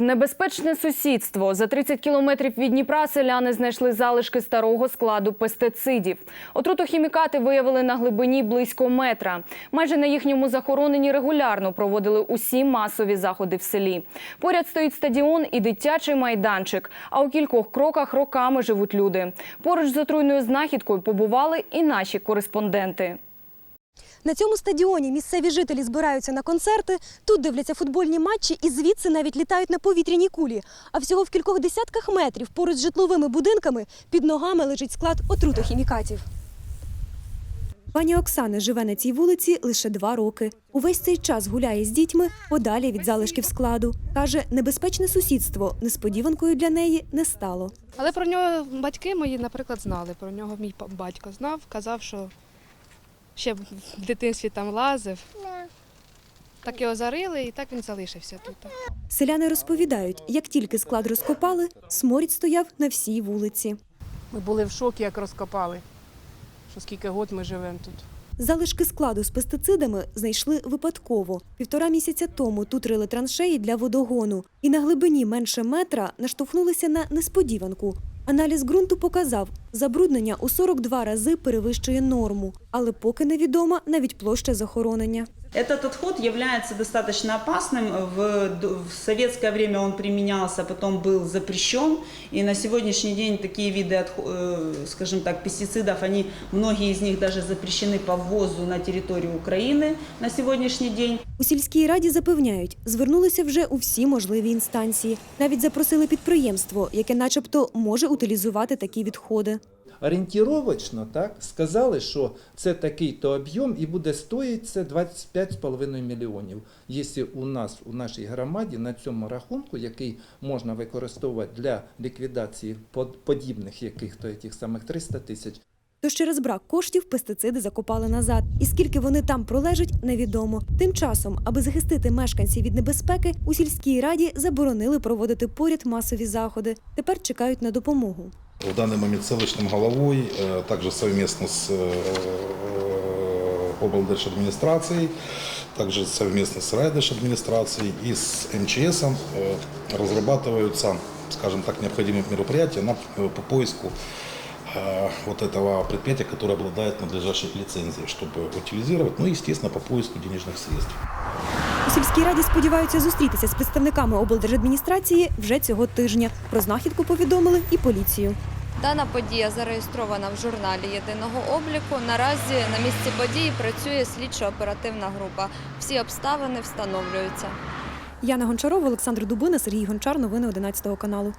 Небезпечне сусідство. За 30 кілометрів від Дніпра селяни знайшли залишки старого складу пестицидів. Отрутохімікати виявили на глибині близько метра. Майже на їхньому захороненні регулярно проводили усі масові заходи в селі. Поряд стоїть стадіон і дитячий майданчик. А у кількох кроках роками живуть люди. Поруч з отруйною знахідкою побували і наші кореспонденти. На цьому стадіоні місцеві жителі збираються на концерти, тут дивляться футбольні матчі і звідси навіть літають на повітряній кулі. А всього в кількох десятках метрів поруч з житловими будинками під ногами лежить склад отрутохімікатів. Пані Оксана живе на цій вулиці лише два роки. Увесь цей час гуляє з дітьми подалі від залишків складу. Каже, небезпечне сусідство несподіванкою для неї не стало. Але про нього батьки мої, наприклад, знали. Про нього мій батько знав, казав, що ще в дитинстві там лазив. Так його зарили, і так він залишився тут. Селяни розповідають, як тільки склад розкопали, сморід стояв на всій вулиці. Ми були в шокі, як розкопали, що скільки год ми живемо тут. Залишки складу з пестицидами знайшли випадково. Півтора місяця тому тут рили траншеї для водогону. І на глибині менше метра наштовхнулися на несподіванку. Аналіз ґрунту показав, забруднення у 42 рази перевищує норму, але поки невідома навіть площа захоронення. Этот отход является достаточно опасным. В, в советское время он применялся, потом был запрещен. И на сегодняшний день такие виды, отхо- э, скажем так, пестицидов, они, многие из них даже запрещены по ввозу на территорию Украины на сегодняшний день. У сільській раді запевняють, звернулися вже у всі можливі інстанції. Навіть запросили підприємство, яке начебто може утилізувати такі відходи. Орієнтіровочно так сказали, що це такий-то об'єм і буде стоїть це 25,5 мільйонів. Якщо у нас у нашій громаді на цьому рахунку, який можна використовувати для ліквідації под- подібних яких-то тих самих 300 тисяч, Тож через брак коштів пестициди закопали назад. І скільки вони там пролежать, невідомо. Тим часом, аби захистити мешканців від небезпеки, у сільській раді заборонили проводити поряд масові заходи. Тепер чекають на допомогу В данный момент селищным головой, э, также совместно с э, облдержадминистрацией, также совместно с райдержадминистрацией и с МЧС э, разрабатываются, скажем так, необходимые мероприятия на, э, по поиску э, вот этого предприятия, которое обладает надлежащей лицензией, чтобы утилизировать, ну и, естественно, по поиску денежных средств. У сільській раді сподіваються зустрітися з представниками облдержадміністрації вже цього тижня. Про знахідку повідомили і поліцію. Дана подія зареєстрована в журналі єдиного обліку. Наразі на місці події працює слідчо-оперативна група. Всі обставини встановлюються. Яна Гончарова, Олександр Дубина, Сергій Гончар. Новини 11 каналу.